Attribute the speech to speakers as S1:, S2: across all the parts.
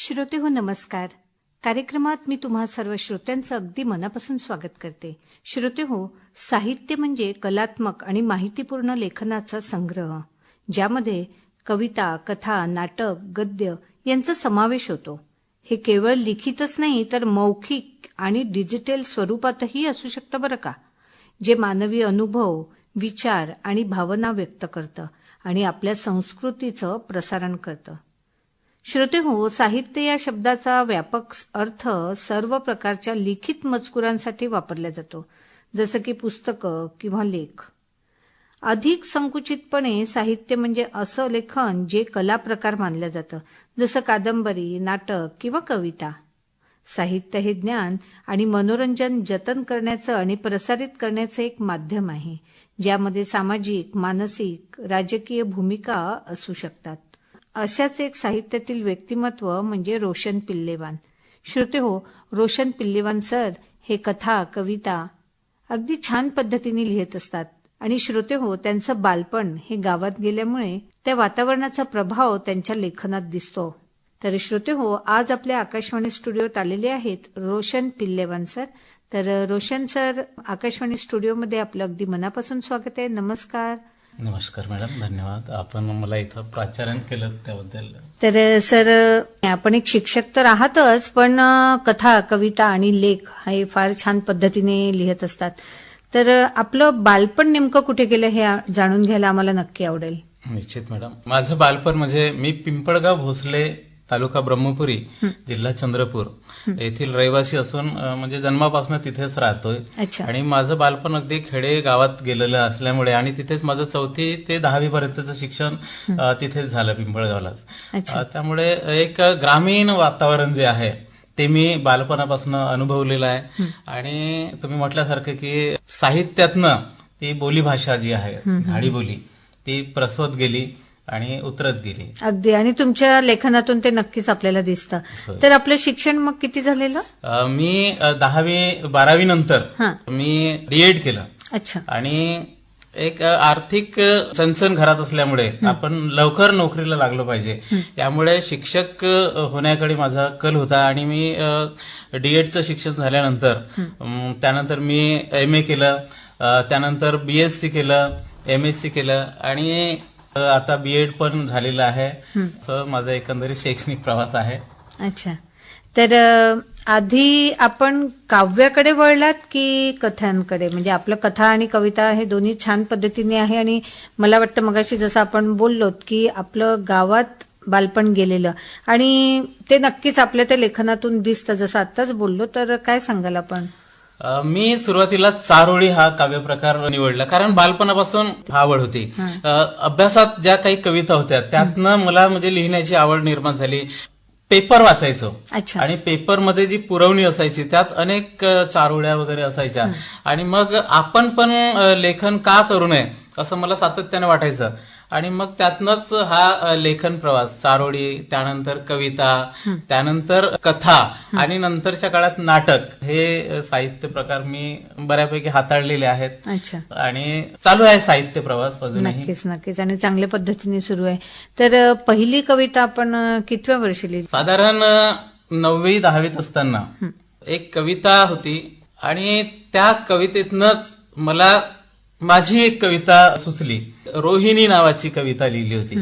S1: श्रोते हो नमस्कार. कार्यक्रमात मी तुम्हा सर्व श्रोत्यांचं अगदी मनापासून स्वागत करते. श्रोते हो साहित्य म्हणजे कलात्मक आणि माहितीपूर्ण लेखनाचा संग्रह ज्यामध्ये कविता कथा नाटक गद्य यांचा समावेश होतो. हे केवळ लिखितच नाही तर मौखिक आणि डिजिटल स्वरूपातही असू शकतं बरं का? जे मानवी अनुभव विचार आणि भावना व्यक्त करतं आणि आपल्या संस्कृतीचं प्रसारण करतं. श्रोते हो साहित्य या शब्दाचा व्यापक अर्थ सर्व प्रकारच्या लिखित मजकुरांसाठी वापरला जातो जसं की पुस्तकं किंवा लेख. अधिक संकुचितपणे साहित्य म्हणजे असं लेखन जे कला प्रकार मानलं जातं जसं कादंबरी नाटक किंवा कविता. साहित्य हे ज्ञान आणि मनोरंजन जतन करण्याचं आणि प्रसारित करण्याचं एक माध्यम आहे ज्यामध्ये सामाजिक मानसिक राजकीय भूमिका असू शकतात. अशाच एक साहित्यातील व्यक्तिमत्व म्हणजे रोशन पिल्लेवान. श्रोते हो रोशन पिल्लेवान सर हे कथा कविता अगदी छान पद्धतीने लिहित असतात. आणि श्रोते हो त्यांचं बालपण हे गावात गेल्यामुळे त्या वातावरणाचा प्रभाव त्यांच्या लेखनात दिसतो. तर श्रोते हो आज आपल्या आकाशवाणी स्टुडिओत आलेले आहेत रोशन पिल्लेवान सर. तर रोशन सर आकाशवाणी स्टुडिओमध्ये आपलं अगदी मनापासून स्वागत आहे. नमस्कार.
S2: नमस्कार मॅडम धन्यवाद. आपण मला इथं प्राचार्य केलं त्याबद्दल.
S1: तर सर आपण एक शिक्षक तर आहातच पण कथा कविता आणि लेख हे फार छान पद्धतीने लिहित असतात. तर आपलं बालपण नेमकं कुठे गेलं हे जाणून घ्यायला आम्हाला नक्की आवडेल.
S2: निश्चित मॅडम. माझं बालपण म्हणजे मी पिंपळगाव भोसले तालुका ब्रह्मपुरी जिल्हा चंद्रपूर. येथील रहिवासी असून म्हणजे जन्मापासून तिथेच राहतोय. आणि माझं बालपण अगदी खेडे गावात गेलेलं असल्यामुळे आणि तिथेच माझं चौथी ते दहावी पर्यंतचं शिक्षण तिथेच झालं पिंपळगावलाच. त्यामुळे एक ग्रामीण वातावरण जे आहे ते मी बालपणापासून अनुभवलेलं आहे. आणि तुम्ही म्हटल्यासारखं की साहित्यातनं ती बोलीभाषा जी आहे झाडी बोली ती प्रसवत गेली. आणि उतरत गेली.
S1: अगदी. आणि तुमच्या लेखनातून ते नक्कीच आपल्याला दिसतं. तर आपलं शिक्षण मग किती झालेलं?
S2: अं, मी अं, दहावी बारावी नंतर
S1: हा.
S2: मी डीएड केलं.
S1: अच्छा.
S2: आणि एक अ, आर्थिक अ, चणचण घरात असल्यामुळे आपण लवकर नोकरीला लागलो पाहिजे. त्यामुळे शिक्षक अ, होण्याकडे माझा कल होता आणि मी डीएडचं शिक्षण झाल्यानंतर अम, त्यानंतर मी एम ए केलं. अ, त्यानंतर बीएससी केलं एम एस सी केलं. आणि आता बीएड पण झालेलं आहे. माझा एकंदरीत शैक्षणिक प्रवास आहे.
S1: अच्छा. तर आधी आपण काव्याकडे वळलात की कथांकडे? म्हणजे आपलं कथा आणि कविता हे दोन्ही छान पद्धतीने आहे आणि मला वाटतं मगाशी जसं आपण बोललोत की आपलं गावात बालपण गेलेलं. आणि ते नक्कीच आपल्या त्या लेखनातून दिसतं. जसं आत्ताच बोललो तर काय सांगाल आपण?
S2: मी सुरुवातीला चारोळी हा काव्यप्रकार निवडला. कारण बालपणापासून आवड होती. अभ्यासात ज्या काही कविता होत्या त्यातनं मला म्हणजे लिहिण्याची आवड निर्माण झाली. पेपर वाचायचो. आणि पेपरमध्ये जी पुरवणी असायची त्यात अनेक चारोळ्या वगैरे असायच्या. आणि मग आपण पण लेखन का करू नये असं मला सातत्याने वाटायचं. आणि मग त्यातनंच हा लेखन प्रवास चारोळी त्यानंतर कविता त्यानंतर कथा आणि नंतरच्या काळात नाटक. हे साहित्य प्रकार मी बऱ्यापैकी हाताळलेले आहेत.
S1: अच्छा.
S2: आणि चालू आहे साहित्य प्रवास अजूनही.
S1: नक्कीच नक्कीच. आणि चांगल्या पद्धतीने सुरू आहे. तर पहिली कविता आपण कितव्या वर्षी लिहिली?
S2: साधारण नववी दहावीत असताना एक कविता होती आणि त्या कवितेतनच मला माझी एक कविता सुचली. रोहिणी नावाची कविता लिहिली होती.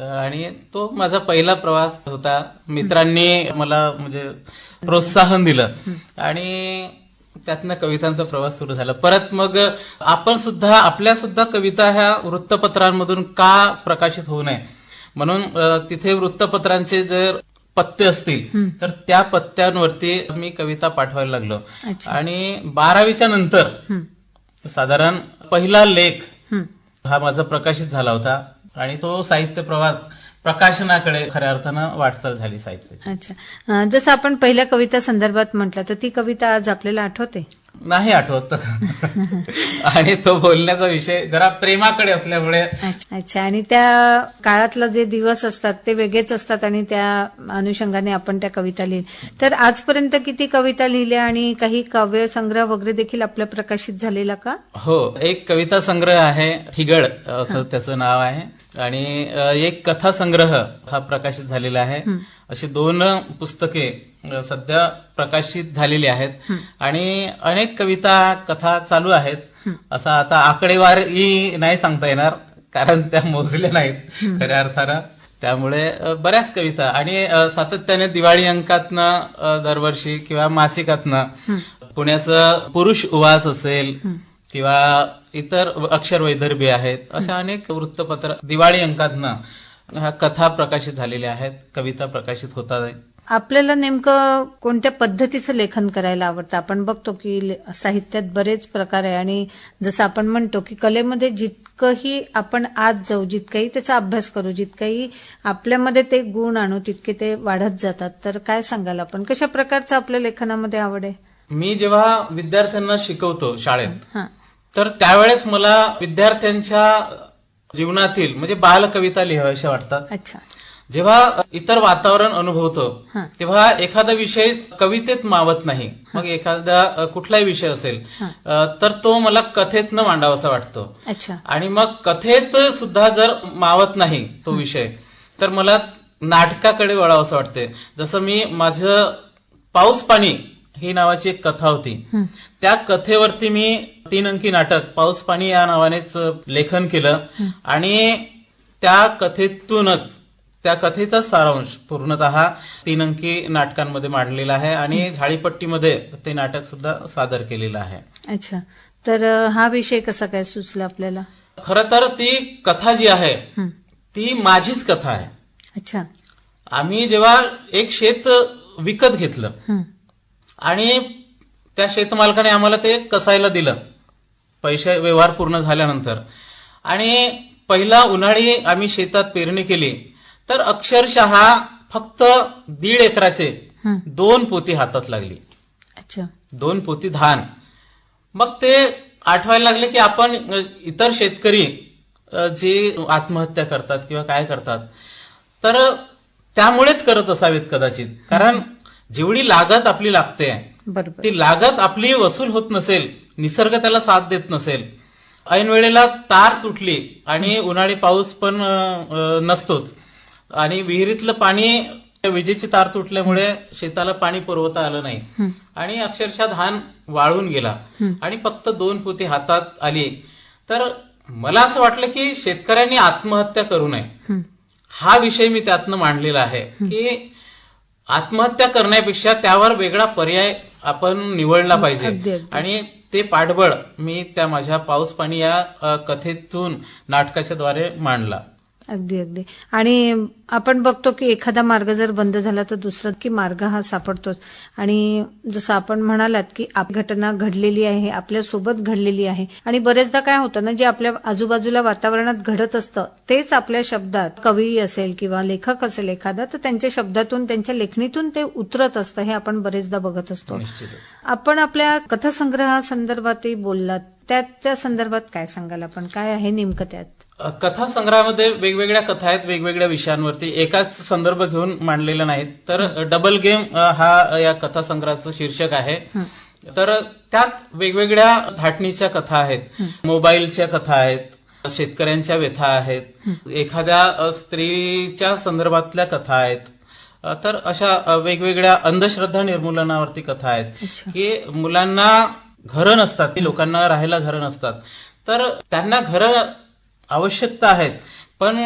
S2: आणि तो माझा पहिला प्रवास होता. मित्रांनी मला म्हणजे प्रोत्साहन दिलं. आणि त्यातनं कवितांचा प्रवास सुरू झाला. परत मग आपण सुद्धा आपल्या सुद्धा कविता ह्या वृत्तपत्रांमधून का प्रकाशित होऊ नये? म्हणून तिथे वृत्तपत्रांचे जर पत्ते असतील तर त्या पत्त्यांवरती मी कविता पाठवायला लागलो. आणि बारावीच्या नंतर साधारण पहिला लेख
S1: हं.
S2: माझा प्रकाशित झाला होता आणि तो साहित्य प्रवास प्रकाशनाकडे खऱ्या अर्थानं वाटचाल झाली साहित्याची.
S1: अच्छा. जसं आपण पहिल्या कविता संदर्भात म्हटलं तर ती कविता आज आपल्याला आठवते?
S2: नाही आठवत. आणि तो बोलण्याचा विषय जरा प्रेमाकडे असल्यामुळे.
S1: अच्छा आणि त्या काळातलं जे दिवस असतात ते वेगळेच असतात आणि त्या अनुषंगाने आपण त्या कविता लिहिली तर आजपर्यंत किती कविता लिहिल्या आणि काही काव्य संग्रह वगैरे देखील आपल्या प्रकाशित झालेला का?
S2: हो एक कविता संग्रह आहे ठिगळ असं त्याचं नाव आहे. आणि एक कथा संग्रह हा प्रकाशित झालेला आहे. अशी दोन पुस्तके सध्या प्रकाशित झालेली आहेत. आणि अनेक कविता कथा चालू आहेत. असं आता आकडेवारी नाही सांगता येणार कारण त्या मोजल्या नाहीत खऱ्या अर्थानं. त्यामुळे बऱ्याच कविता. आणि सातत्याने दिवाळी अंकातनं दरवर्षी किंवा मासिकातनं पुण्याचं पुरुष उवास असेल किंवा इतर अक्षर वैदर्भी आहेत अशा अनेक वृत्तपत्र दिवाळी अंकातनं ह्या कथा प्रकाशित झालेल्या आहेत कविता प्रकाशित होतात
S1: आपल्याला नेमकं कोणत्या पद्धतीचं लेखन करायला आवडतं? आपण बघतो की साहित्यात बरेच प्रकार आहे आणि जसं आपण म्हणतो की कलेमध्ये जितकंही आपण आज जाऊ जितकाही त्याचा अभ्यास करू जितकाही आपल्यामध्ये ते गुण आणू तितके ते वाढत जातात. तर काय सांगाल आपण? कशा प्रकारचं आपल्या लेखनामध्ये आवड आहे?
S2: मी जेव्हा विद्यार्थ्यांना शिकवतो शाळेत तर त्यावेळेस मला विद्यार्थ्यांच्या जीवनातील म्हणजे बालकविता लिहाव्याशा वाटतात.
S1: अच्छा.
S2: जेव्हा इतर वातावरण अनुभवतो. तेव्हा एखादा विषय कवितेत मावत नाही. मग एखादा कुठलाही विषय असेल तर तो मला कथेतनं मांडावासा वाटतो.
S1: अच्छा.
S2: आणि मग कथेत सुद्धा जर मावत नाही तो विषय तर मला नाटकाकडे वळावंसं वाटते जसं मी माझं पाऊस पाणी ही नावाची एक कथा होती. त्या कथेवरती मी तीन अंकी नाटक पाऊस पाणी या नावानेच लेखन केलं. आणि त्या कथेतूनच त्या कथेचा सारांश पूर्णतः तीन अंकी नाटकांमध्ये मांडलेला आहे आणि झाडीपट्टीमध्ये ते नाटक सुद्धा सादर केलेलं आहे.
S1: अच्छा. तर हा विषय कसा काय सुचला आपल्याला?
S2: खरं तर ती कथा जी आहे. ती माझीच कथा आहे.
S1: अच्छा.
S2: आम्ही जेव्हा एक शेत विकत घेतलं. आणि त्या शेतमालकाने आम्हाला ते कसायला दिलं. पैसे व्यवहार पूर्ण झाल्यानंतर. आणि पहिला उन्हाळी आम्ही शेतात पेरणी केली. तर अक्षरशः फक्त दीड एकराचे. दोन पोती हातात लागली.
S1: अच्छा.
S2: दोन पोती धान. मग ते आठवायला लागले की आपण इतर शेतकरी जे आत्महत्या करतात किंवा काय करतात तर त्यामुळेच करत असावेत कदाचित. कारण जेवढी लागत आपली लागते ती लागत आपली वसूल होत नसेल निसर्ग त्याला साथ देत नसेल ऐन वेळेला तार तुटली आणि उन्हाळी पाऊस पण नसतोच. आणि विहिरीतलं पाणी विजेची तार तुटल्यामुळे शेताला पाणी पुरवता आलं नाही. आणि अक्षरशः धान वाळून गेला. आणि फक्त दोन पोती हातात आली. तर मला असं वाटलं की शेतकऱ्यांनी आत्महत्या करू नये.
S1: हं.
S2: विषय मी त्यातनं मांडलेला आहे की आत्महत्या करण्यापेक्षा त्यावर वेगळा पर्याय आपण निवडला पाहिजे. आणि ते पाठबळ मी त्या माझ्या पाऊस पाणी या कथेतून नाटकाच्या द्वारे मांडला.
S1: अगदी अगदी. आणि आपण बघतो की एखादा मार्ग जर बंद झाला तर दुसरा की मार्ग हा सापडतोच. आणि जसं आपण म्हणालात की आप घटना घडलेली आहे आपल्यासोबत घडलेली आहे. आणि बरेचदा काय होतं ना जे आपल्या आजूबाजूला वातावरणात घडत असतं तेच आपल्या शब्दात कवी असेल किंवा लेखक असेल एखादा तर त्यांच्या शब्दातून त्यांच्या लेखणीतून ते उतरत असतं हे आपण बरेचदा बघत असतो. आपण आपल्या कथासंग्रहासंदर्भातही बोललात त्याच्या संदर्भात काय सांगाल आपण? काय आहे नेमकं त्यात?
S2: कथा संग्रहामध्ये वेगवेगळ्या कथा आहेत वेगवेगळ्या विषयांवरती. एकाच संदर्भ घेऊन मांडलेला नाहीत. तर डबल गेम हा या कथा संग्रहाचं शीर्षक आहे. तर त्यात वेगवेगळ्या धाटणीच्या कथा आहेत. मोबाईलच्या कथा आहेत. शेतकऱ्यांच्या व्यथा आहेत. एखाद्या स्त्रीच्या संदर्भातल्या कथा आहेत. तर अशा वेगवेगळ्या अंधश्रद्धा निर्मूलनावरती कथा आहेत. की मुलांना घरं नसतात. लोकांना राहायला घरं नसतात. तर त्यांना घरं आवश्यकता आहेत. पण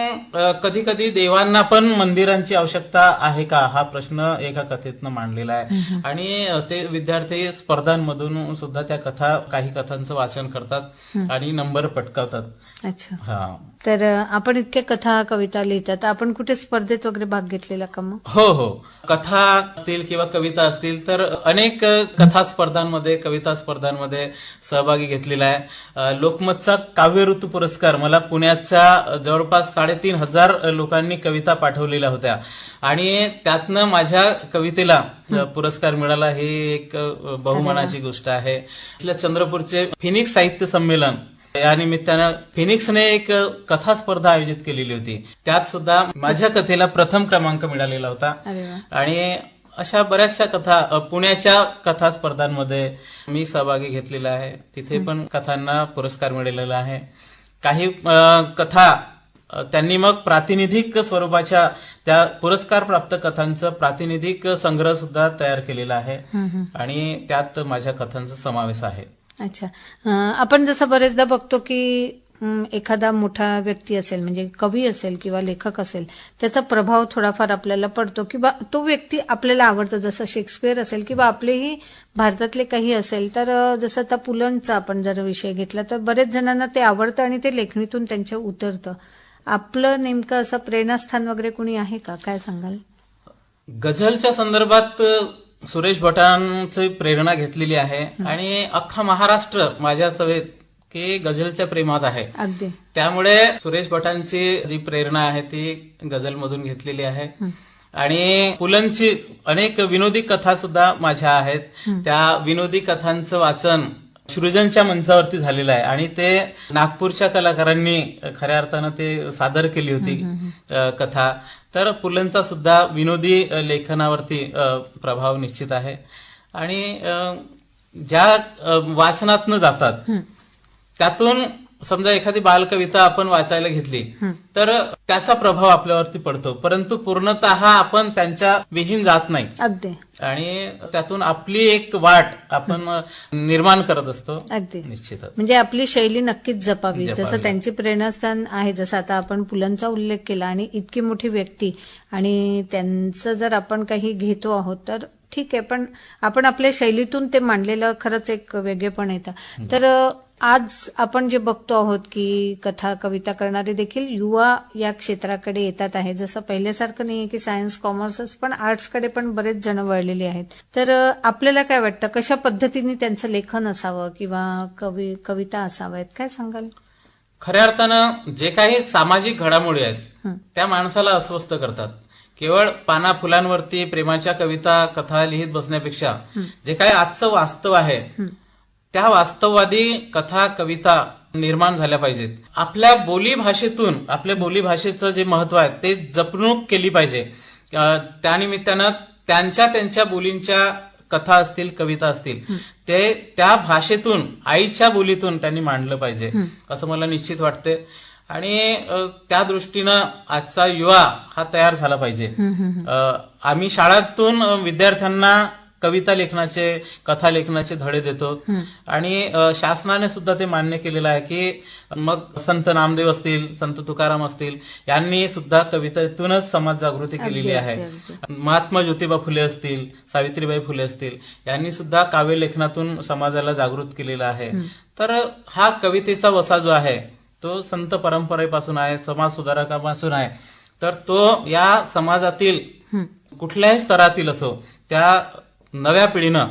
S2: कधी कधी देवांना पण मंदिरांची आवश्यकता आहे का? हा प्रश्न एका कथेतनं मांडलेला आहे. आणि ते विद्यार्थी स्पर्धांमधून सुद्धा त्या कथा काही कथांचं वाचन करतात आणि नंबर पटकावतात.
S1: अच्छा.
S2: हा.
S1: तर आपण इतक्या कथा कविता लिहितात. आपण कुठे स्पर्धेत वगैरे भाग घेतलेला का मग?
S2: हो हो. कथा असतील किंवा कविता असतील तर अनेक कथा स्पर्धांमध्ये कविता स्पर्धांमध्ये सहभागी घेतलेला आहे. लोकमतचा काव्य ऋतू पुरस्कार मला पुण्याच्या अ, जवळपास साडेतीन हजार लोकांनी कविता पाठवलेल्या होत्या. आणि त्यातनं माझ्या कवितेला पुरस्कार मिळाला ही एक बहुमानाची गोष्ट आहे. इथल्या चंद्रपूरचे फिनिक्स साहित्य संमेलन या निमित्तानं फिनिक्सने एक कथा स्पर्धा आयोजित केलेली होती. त्यात सुद्धा माझ्या कथेला प्रथम क्रमांक मिळालेला होता. आणि अशा बऱ्याचशा कथा पुण्याच्या कथा स्पर्धांमध्ये मी सहभागी घेतलेला आहे. तिथे पण कथांना पुरस्कार मिळालेला आहे. काही कथा त्यांनी मग प्रातिनिधिक स्वरूपाच्या त्या पुरस्कार प्राप्त कथांचं प्रातिनिधिक संग्रह सुद्धा तयार केलेला आहे. आणि त्यात माझ्या कथांचा समावेश आहे.
S1: अच्छा. आपण जसं बरेचदा बघतो की एखादा मोठा व्यक्ती असेल म्हणजे कवी असेल किंवा लेखक असेल त्याचा प्रभाव थोडाफार आपल्याला पडतो किंवा तो व्यक्ती आपल्याला आवडतो. जसं शेक्सपियर असेल किंवा आपलेही भारतातले काही असेल तर जसं आता पुलंचा आपण जर विषय घेतला तर बरेच जणांना ते आवडतं आणि ते लेखणीतून त्यांच्या उतरतं. आपलं नेमकं असं प्रेरणास्थान वगैरे कुणी आहे का? काय सांगाल?
S2: गझलच्या संदर्भात सुरेश भटांची प्रेरणा घेतलेली आहे. आणि अख्खा महाराष्ट्र माझ्या सवेत की गझलच्या प्रेमात आहे.
S1: अगदी.
S2: त्यामुळे सुरेश भटांची जी प्रेरणा आहे ती गझलमधून घेतलेली आहे. आणि पुलंची अनेक विनोदी कथा सुद्धा माझ्या आहेत. त्या विनोदी कथांचं वाचन सृजनच्या मंचावरती झालेलं आहे. आणि ते नागपूरच्या कलाकारांनी खऱ्या अर्थानं ते सादर केली होती कथा. तर पुलंचा सुद्धा विनोदी लेखनावरती प्रभाव निश्चित आहे. आणि ज्या वाचनातनं जातात त्यातून समजा एखादी बालकविता आपण वाचायला घेतली तर त्याचा प्रभाव आपल्यावरती पडतो. परंतु पूर्णतः आपण त्यांच्या विहीन जात नाही.
S1: अगदी.
S2: आणि त्यातून आपली एक वाट आपण निर्माण करत असतो.
S1: अगदी.
S2: निश्चितच.
S1: म्हणजे आपली शैली नक्कीच जपावी. जसं त्यांची प्रेरणास्थान आहे जसं आता आपण पुलंचा उल्लेख केला आणि इतकी मोठी व्यक्ती आणि त्यांचं जर आपण काही घेतो आहोत तर ठीक आहे. पण आपण आपल्या शैलीतून ते मांडलेलं खरंच एक वेगळेपण येतं. तर आज आपण जे बघतो आहोत की कथा कविता करणारे देखील युवा या क्षेत्राकडे येतात आहे. जसं पहिल्यासारखं नाहीये की सायन्स कॉमर्सच पण आर्ट्सकडे पण बरेच जण वळलेले आहेत. तर आपल्याला काय वाटतं? कशा पद्धतीने त्यांचं लेखन असावं किंवा कवी कविता असाव्यात? काय सांगाल?
S2: खऱ्या अर्थानं जे काही सामाजिक घडामोडी आहेत. त्या माणसाला अस्वस्थ करतात. केवळ पाना फुलांवरती प्रेमाच्या कविता कथा लिहित बसण्यापेक्षा जे काही आजचं वास्तव आहे त्या वास्तववादी कथा कविता निर्माण झाल्या पाहिजेत. आपल्या बोली भाषेतून आपल्या बोली भाषेचं जे महत्त्व आहे ते जपणूक केली पाहिजे. त्यानिमित्तानं त्यांच्या त्यांच्या बोलींच्या कथा असतील कविता असतील ते त्या भाषेतून आईच्या बोलीतून त्यांनी मांडलं पाहिजे असं मला निश्चित वाटते आणि त्या दृष्टीनं आजचा युवा हा तयार झाला पाहिजे. आम्ही शाळातून विद्यार्थ्यांना कविता लेखनाचे कथा लेखनाचे धडे देतो. आणि शासनाने सुद्धा ते मान्य केलेलं आहे की मग संत नामदेव असतील संत तुकाराम असतील यांनी सुद्धा कवितेतूनच समाज जागृती केलेली आहे. महात्मा ज्योतिबा फुले असतील सावित्रीबाई फुले असतील यांनी सुद्धा काव्य लेखनातून समाजाला जागृत केलेला आहे. तर हा कवितेचा वसा जो आहे तो संत परंपरेपासून आहे समाज सुधारकापासून आहे. तर तो या समाजातील कुठल्याही स्तरातील असो त्या नव्या पिढीनं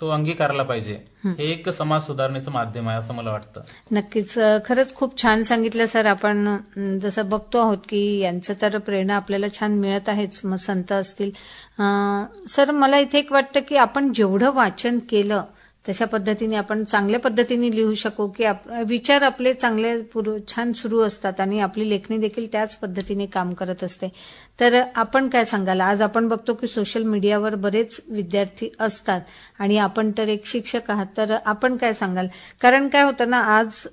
S2: तो अंगीकारला पाहिजे. हे. एक समाज सुधारणेचं माध्यम आहे असं मला वाटतं.
S1: नक्कीच. खरंच खूप छान सांगितलं सर. आपण जसं बघतो आहोत की यांचं तर प्रेरणा आपल्याला छान मिळत आहेच. मग संत असतील. सर मला इथे एक वाटतं की आपण जेवढं वाचन केलं तशा पद्धतीने आपण चांगल्या पद्धतीने लिहू शकू की आप- विचार आपले चांगले पुर- छान सुरू असतात आणि आपली लेखणी देखील त्याच पद्धतीने काम करत असते. तर आपण काय सांगाल? आज आपण बघतो की सोशल मीडियावर बरेच विद्यार्थी असतात आणि आपण तर एक शिक्षक आहात. तर आपण काय सांगाल? कारण काय होतं ना आज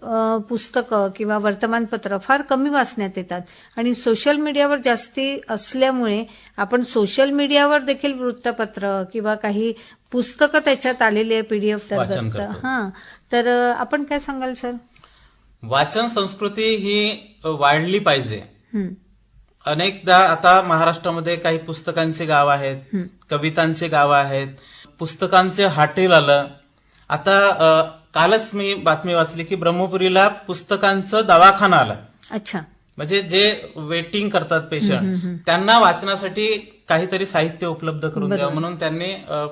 S1: पुस्तकं किंवा वर्तमानपत्र फार कमी वाचण्यात येतात आणि सोशल मीडियावर जास्ती असल्यामुळे आपण सोशल मीडियावर देखील वृत्तपत्र किंवा काही पुस्तकं त्याच्यात आलेली आहे पीडीएफ
S2: वाचन करतो.
S1: हा. तर अ, आपण काय सांगाल सर?
S2: वाचन संस्कृती ही वाढली पाहिजे.
S1: हं,
S2: अनेकदा आता महाराष्ट्रामध्ये काही पुस्तकांचे गाव आहेत कवितांचे गाव आहेत पुस्तकांचे हाटेल आलं. आता अ, कालच मी बातमी वाचली की ब्रह्मपुरीला पुस्तकांचं दवाखाना आला.
S1: अच्छा.
S2: म्हणजे जे वेटिंग करतात पेशंट त्यांना वाचनासाठी काहीतरी साहित्य उपलब्ध करून द्यावं म्हणून त्यांनी अ,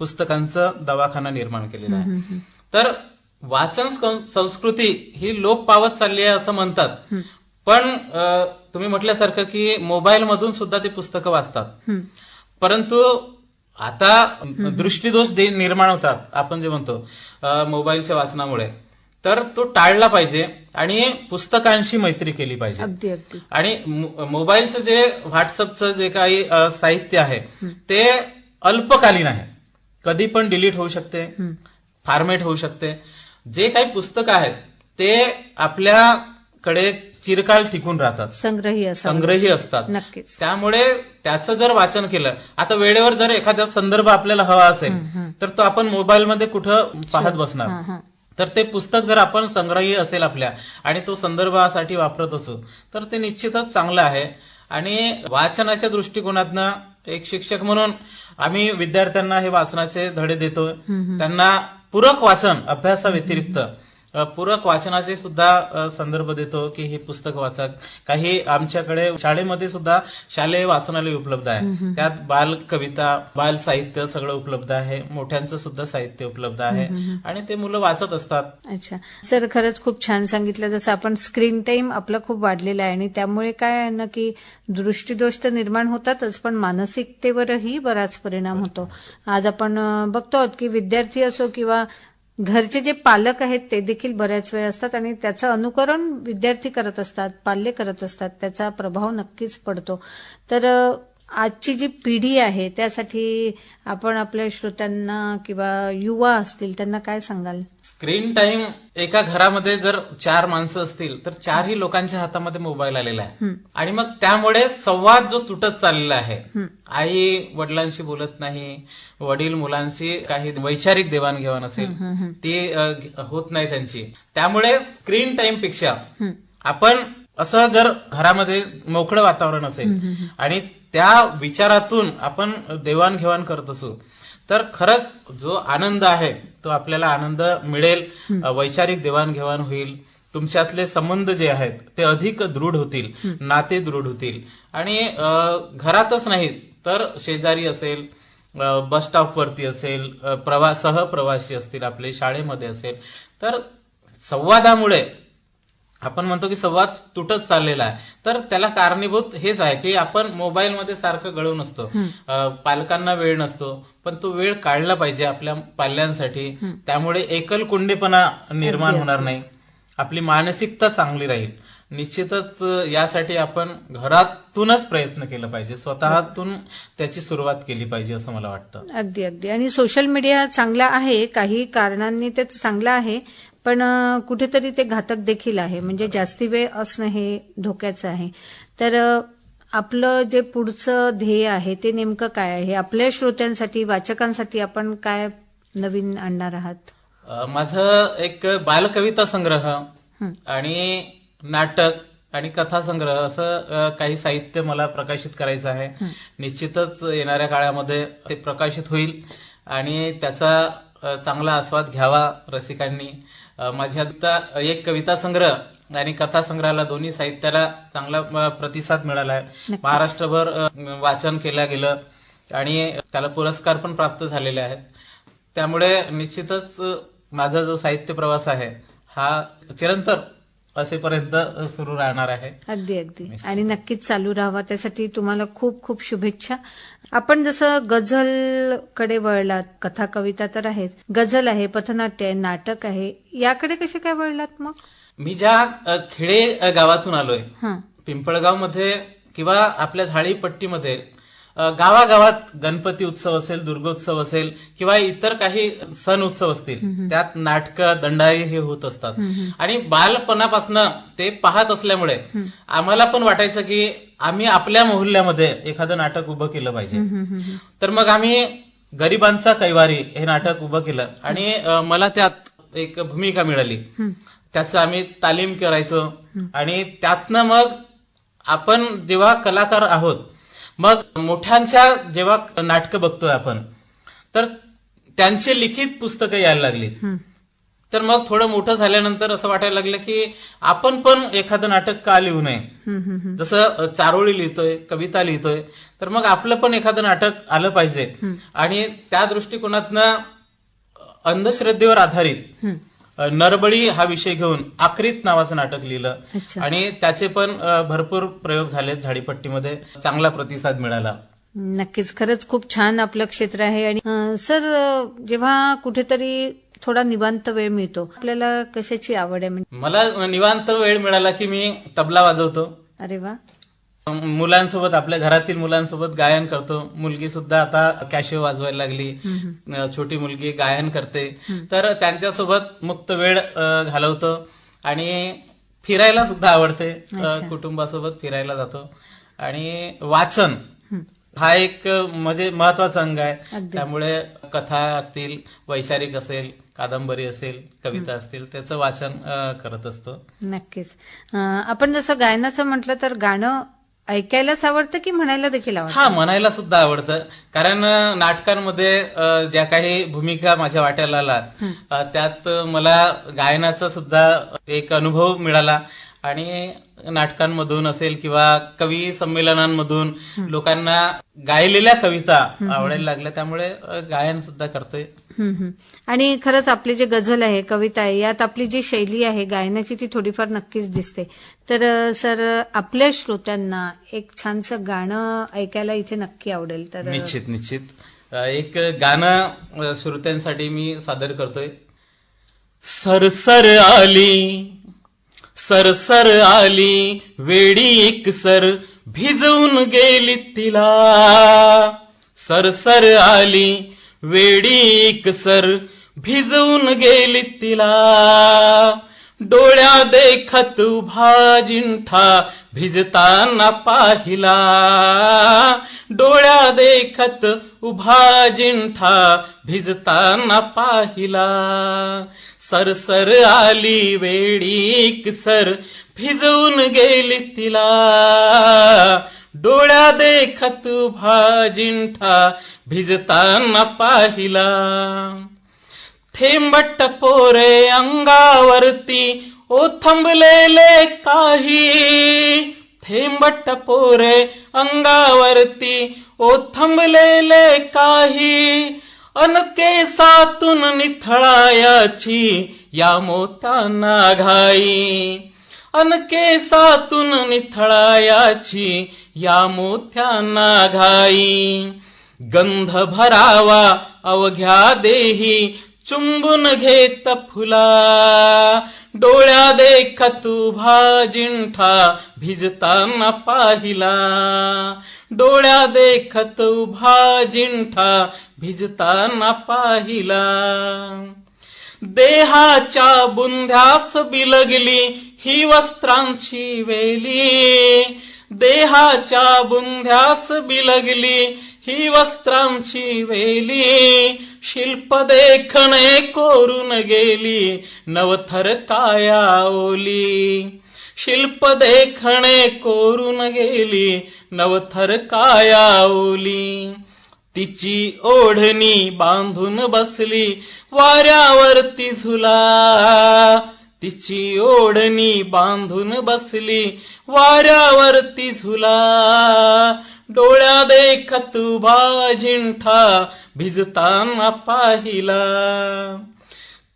S2: पुस्तकांचं दवाखाना निर्माण केलेला आहे. तर वाचन संस्कृती ही लोप पावत चालली आहे असं म्हणतात. पण तुम्ही म्हटल्यासारखं की मोबाईल मधून सुद्धा ते पुस्तकं वाचतात. परंतु आता दृष्टीदोष निर्माण होतात आपण जे म्हणतो मोबाईलच्या वाचनामुळे. तर तो टाळला पाहिजे आणि पुस्तकांशी मैत्री केली पाहिजे. आणि मोबाईलचं जे व्हॉट्सअपचं जे काही साहित्य आहे ते अल्पकालीन आहे. कधी पण डिलीट होऊ शकते फॉर्मेट होऊ शकते. जे काही पुस्तकं आहेत ते आपल्याकडे चिरकाल टिकून राहतात.
S1: संग्रही
S2: संग्रही असतात.
S1: नक्कीच.
S2: त्यामुळे त्याचं जर वाचन केलं आता वेळेवर जर एखादा संदर्भ आपल्याला हवा असेल तर तो आपण मोबाईलमध्ये कुठं पाहत बसणार? तर ते पुस्तक जर आपण संग्रही असेल आपल्या आणि तो संदर्भासाठी वापरत असू तर ते निश्चितच चांगलं आहे. आणि वाचनाच्या दृष्टिकोनातनं एक शिक्षक म्हणून आम्ही विद्यार्थ्यांना हे वाचनाचे धडे देतो त्यांना पूरक वाचन अभ्यासाव्यतिरिक्त अ, पूरक वाचनाचे सुद्धा संदर्भ देतो की हे पुस्तक वाचा काही आमच्याकडे शाळेमध्ये सुद्धा शालेय वाचनालय उपलब्ध आहे. त्यात बाल कविता बाल साहित्य सगळं उपलब्ध आहे. मोठ्यांचं सुद्धा साहित्य उपलब्ध आहे. आणि ते मुलं वाचत असतात.
S1: अच्छा. सर खरंच खूप छान सांगितलं. जसं आपण स्क्रीन टाइम आपला खूप वाढलेला आहे आणि त्यामुळे काय आहे ना की दृष्टीदोष तर निर्माण होतातच पण मानसिकतेवरही बराच परिणाम होतो. आज आपण बघतो आहोत की विद्यार्थी असो किंवा घरचे जे पालक आहेत ते देखील बऱ्याच वेळ असतात आणि त्याचं अनुकरण विद्यार्थी करत असतात पाल्य करत असतात त्याचा प्रभाव नक्कीच पडतो. तर आजची जी पिढी आहे त्यासाठी आपण आपल्या श्रोत्यांना किंवा युवा असतील त्यांना काय सांगाल?
S2: स्क्रीन टाइम एका घरामध्ये जर चार माणसं असतील तर चारही लोकांच्या हातामध्ये मोबाईल आलेला आहे. आणि मग त्यामुळे संवाद जो तुटत चाललेला आहे आई वडिलांशी बोलत नाही वडील मुलांशी काही वैचारिक देवाणघेवाण असेल ती होत नाही त्यांची. त्यामुळे स्क्रीन टाइमपेक्षा आपण असं जर घरामध्ये मोकळं वातावरण असेल आणि त्या विचारातून आपण देवाणघेवाण करत असू तर खरंच जो आनंद आहे तो आपल्याला आनंद मिळेल वैचारिक देवाणघेवाण होईल तुमच्यातले संबंध जे आहेत ते अधिक दृढ होतील नाते दृढ होतील. आणि घरातच नाही तर शेजारी असेल बस स्टॉपवरती असेल प्रवास सहप्रवासी असतील आपले शाळेमध्ये असेल तर संवादामुळे आपण म्हणतो की संवाद तुटत चाललेला आहे. तर त्याला कारणीभूत हेच आहे की आपण मोबाईलमध्ये सारखं गळून असतो पालकांना वेळ नसतो पण तो वेळ काढला पाहिजे आपल्या पाल्यांसाठी. त्यामुळे एकलकुंडेपणा निर्माण होणार नाही. आपली मानसिकता चांगली राहील. निश्चितच यासाठी आपण घरातूनच प्रयत्न केला पाहिजे. स्वतःतून त्याची सुरुवात केली पाहिजे असं मला वाटतं.
S1: अगदी अगदी. आणि सोशल मीडिया चांगला आहे काही कारणांनी ते चांगलं आहे पण कुठेतरी ते घातक देखील आहे. म्हणजे जास्ती वेळ असणं हे धोक्याचं आहे. तर आपलं जे पुढचं ध्येय आहे ते नेमकं काय आहे? आपल्या श्रोत्यांसाठी वाचकांसाठी आपण काय नवीन आणणार आहात?
S2: माझं एक बालकविता संग्रह आणि नाटक आणि कथा संग्रह असं काही साहित्य मला प्रकाशित करायचं आहे. निश्चितच येणाऱ्या काळामध्ये ते प्रकाशित होईल आणि त्याचा चांगला आस्वाद घ्यावा रसिकांनी. माझ्या आता एक कविता संग्रह आणि कथा संग्रहाला दोन्ही साहित्याला चांगला प्रतिसाद मिळाला आहे. महाराष्ट्रभर वाचन केलं गेलं आणि त्याला पुरस्कार पण प्राप्त झालेले आहेत. त्यामुळे निश्चितच माझा जो साहित्य प्रवास आहे हा चिरंतर असेपर्यंत सुरू राहणार आहे.
S1: अगदी अगदी. आणि नक्कीच चालू राहावा. त्यासाठी तुम्हाला खूप खूप शुभेच्छा. आपण जसं गझलकडे वळलात कथा कविता तर आहेच. गझल आहे पथनाट्य आहे नाटक आहे. याकडे कसे काय वळलात मग?
S2: मी ज्या खेडे गावातून आलोय पिंपळगावमध्ये किंवा आपल्या झाडीपट्टीमध्ये अ, गावागावात गणपती उत्सव असेल दुर्गोत्सव असेल किंवा इतर काही सण उत्सव असतील त्यात नाटकं दंडारी हे होत असतात. आणि बालपणापासनं ते पाहत असल्यामुळे आम्हाला पण वाटायचं की आम्ही आपल्या मोहल्ल्यामध्ये एखादं नाटक उभं केलं पाहिजे. तर मग आम्ही गरिबांचा कैवारी हे नाटक उभं केलं. आणि मला त्यात एक भूमिका मिळाली. त्याचं आम्ही तालीम करायचो. आणि त्यातनं मग आपण जेव्हा कलाकार आहोत मग मोठ्यांच्या जेव्हा नाटकं बघतोय आपण तर त्यांची लिखित पुस्तकं यायला लागली तर मग थोडं मोठं झाल्यानंतर असं वाटायला लागलं की आपण पण एखादं नाटक का लिहू नये? जसं चारोळी लिहितोय कविता लिहितोय तर मग आपलं पण एखादं नाटक आलं पाहिजे. आणि त्या दृष्टिकोनातनं अंधश्रद्धेवर आधारित नरबळी हा विषय घेऊन आक्रीत नावाचं नाटक लिहिलं. आणि त्याचे पण भरपूर प्रयोग झालेत झाडीपट्टीमध्ये. चांगला प्रतिसाद मिळाला.
S1: नक्कीच. खरंच खूप छान आपलं क्षेत्र आहे. आणि सर जेव्हा कुठेतरी थोडा निवांत वेळ मिळतो आपल्याला कशाची आवड आहे? म्हणजे
S2: मला निवांत वेळ मिळाला की मी तबला वाजवतो.
S1: अरे वा.
S2: मुलांसोबत आपल्या घरातील मुलांसोबत गायन करतो. मुलगी सुद्धा आता कॅशिओ वाजवायला लागली. छोटी मुलगी गायन करते. तर त्यांच्यासोबत मुक्त वेळ घालवतो. आणि फिरायला सुद्धा आवडते. कुटुंबासोबत फिरायला जातो. आणि वाचन हा एक म्हणजे महत्त्वाचा अंग आहे. त्यामुळे कथा असतील वैचारिक असेल कादंबरी असेल कविता असतील त्याचं वाचन करत असतो.
S1: नक्कीच. आपण जसं गायनाचं म्हटलं तर गाणं ऐकायलाच आवडतं की म्हणायला देखील आवडतं?
S2: हा म्हणायला सुद्धा आवडतं. कारण अ, नाटकांमध्ये अ, ज्या काही भूमिका माझ्या वाट्याला आलात अ, त्यात मला गायनाचा सुद्धा एक अनुभव मिळाला. आणि नाटकांमधून असेल किंवा कवी संमेलनांमधून लोकांना गायलेल्या कविता आवडायला लागल्या. त्यामुळे गायन सुद्धा करतोय.
S1: आणि खरंच आपली जे गझल आहे कविता आहे यात आपली जी शैली आहे गायनाची ती थोडीफार नक्कीच दिसते. तर सर आपल्या श्रोत्यांना एक छानसं गाणं ऐकायला इथे नक्की आवडेल तर
S2: निश्चित निश्चित. एक गाणं श्रोत्यांसाठी मी सादर करतोय. सरसर आली सरसर आली वेडी एक सर भिजवून गेली तिला. सरसर आली वेडी एक सर भिजवून गेली तिला. डोळ्या देखत उभा जिंठा भिजताना पाहिला. डोळ्या देखत उभा जिंठा भिजताना पाहिला. सरसर आली वेडीक सर भिजवून गेली तिला. डोळ्या देखत भाजिंठा भिजताना पाहिला. थेंबट पोरे अंगावरती ओथंबलेले काही. थेंबट पोरे अंगावरती ओथंबलेले काही. अनकेसातून निथळायाची या मोताना घाई. अनकेसातून निथळायाची या मोत्यांना घाई. गंध भरावा अवघ्या देही चुंबून घेत फुला. डोळ्या देखा तू भाजिंठा भिजताना पाहिला. डोळ्या देखा तू भाजिंठा भिजताना पाहिला. देहाच्या बुंध्यास बिलगली ही वस्त्रांची वेली. देहाच्या बुंध्यास बिलगली ही वस्त्रांची वेली शिल्प देखणे कोरून गेली नवथर काया ओली. शिल्प देखणे कोरून गेली नवथर काया ओली. तिची ओढणी बांधून बसली वाऱ्यावरती झुला. तिची ओढणी बांधून बसली वाऱ्यावरती झुला. डोळ्या देखत उभा जिंठा भिजताना पाहिला.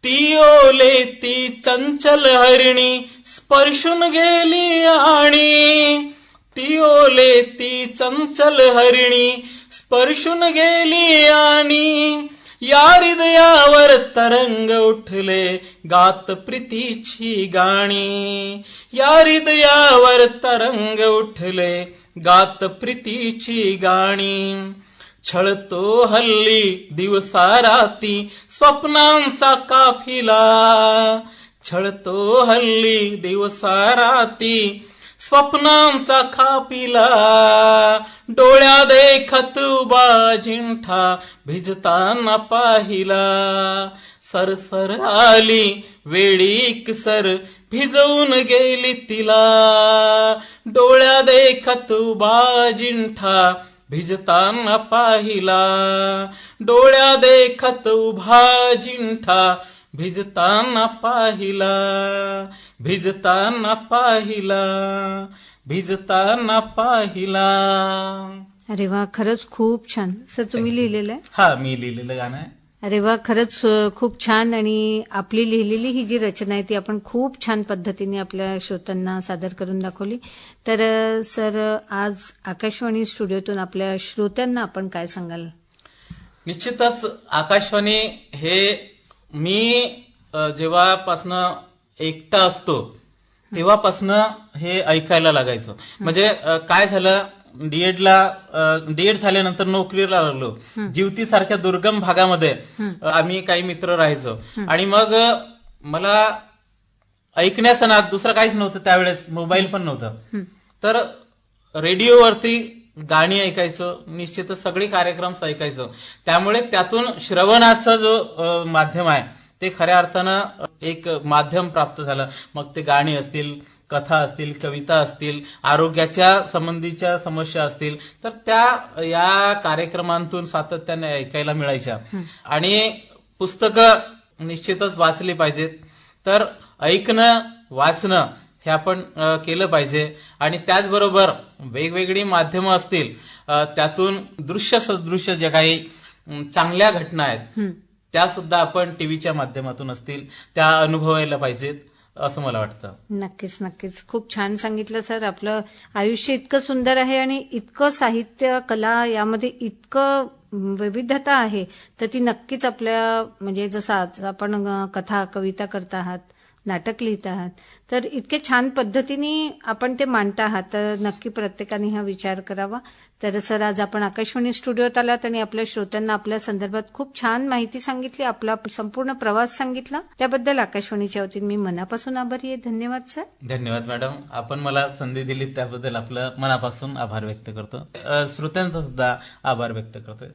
S2: ती ओले ती चंचल हरिणी स्पर्शून गेली आणि. ती ओले ती चंचल हरिणी स्पर्शून गेली आणि. या हृदयावर तरंग उठले गात प्रीतीची गाणी. या हृदयावर तरंग उठले गात प्रीतीची गाणी. छळतो हल्ली दिवसा राती स्वप्नांचा काफिला. छळतो हल्ली दिवसा राती स्वप्नांचा खापिला डोळ्या देखत उभा जिंठा भिजताना पाहिला. सरसर आली वेळीक सर भिजवून गेली तिला. डोळ्या देखत उभा जिंठा भिजताना पाहिला. डोळ्या देखत उभा जिंठा भिजताना पाहिला भिजताना पाहिला भिजताना पाहिला.
S1: अरे वा खरंच खूप छान. सर तुम्ही लिहिलेलं आहे?
S2: हा मी लिहिलेलं गाणं आहे.
S1: अरे वा खरंच खूप छान. आणि आपली लिहिलेली ही जी रचना आहे ती आपण खूप छान पद्धतीने आपल्या श्रोत्यांना सादर करून दाखवली. तर सर आज आकाशवाणी स्टुडिओतून आपल्या श्रोत्यांना आपण काय सांगाल?
S2: निश्चितच आकाशवाणी हे मी जेव्हापासनं एकटा असतो तेव्हापासनं हे ऐकायला लागायचं. म्हणजे काय झालं डीएडला डीएड झाल्यानंतर नोकरीला लागलो. जीवती सारख्या दुर्गम भागामध्ये आम्ही काही मित्र राहायचो. आणि मग मला ऐकण्याचा नाद दुसरं काहीच नव्हतं त्यावेळेस. मोबाईल पण नव्हतं. तर रेडिओवरती गाणी ऐकायचो निश्चितच सगळे कार्यक्रम ऐकायचो. त्यामुळे त्यातून श्रवणाचा जो माध्यम आहे ते खऱ्या अर्थानं एक माध्यम प्राप्त झालं. मग ते गाणी असतील कथा असतील कविता असतील आरोग्याच्या संबंधीच्या समस्या असतील तर त्या या कार्यक्रमांतून सातत्याने ऐकायला मिळायच्या. आणि पुस्तकं निश्चितच वाचली पाहिजेत. तर ऐकणं वाचणं हे आपण केलं पाहिजे. आणि त्याचबरोबर वेगवेगळी माध्यमं असतील त्यातून दृश्य सदृश्य जे काही चांगल्या घटना आहेत त्या सुद्धा आपण टीव्हीच्या माध्यमातून असतील त्या अनुभवायला पाहिजेत असं मला वाटतं.
S1: नक्कीच नक्कीच. खूप छान सांगितलं सर. आपलं आयुष्य इतकं सुंदर आहे आणि इतकं साहित्य कला यामध्ये इतकं विविधता आहे तर ती नक्कीच आपल्या म्हणजे जसं आज आपण कथा कविता करत आहात नाटक लिहित आहात तर इतके छान पद्धतीने आपण ते मांडत आहात. तर नक्की प्रत्येकाने हा विचार करावा. तर सर आज आपण आकाशवाणी स्टुडिओत आलात आणि आपल्या श्रोत्यांना आपल्या संदर्भात खूप छान माहिती सांगितली आपला संपूर्ण प्रवास सांगितला. त्याबद्दल आकाशवाणीच्या वतीने मी मनापासून आभारी आहे. धन्यवाद सर.
S2: धन्यवाद मॅडम. आपण मला संधी दिली त्याबद्दल आपलं मनापासून आभार व्यक्त करतो. श्रोत्यांचा सुद्धा आभार व्यक्त करतोय.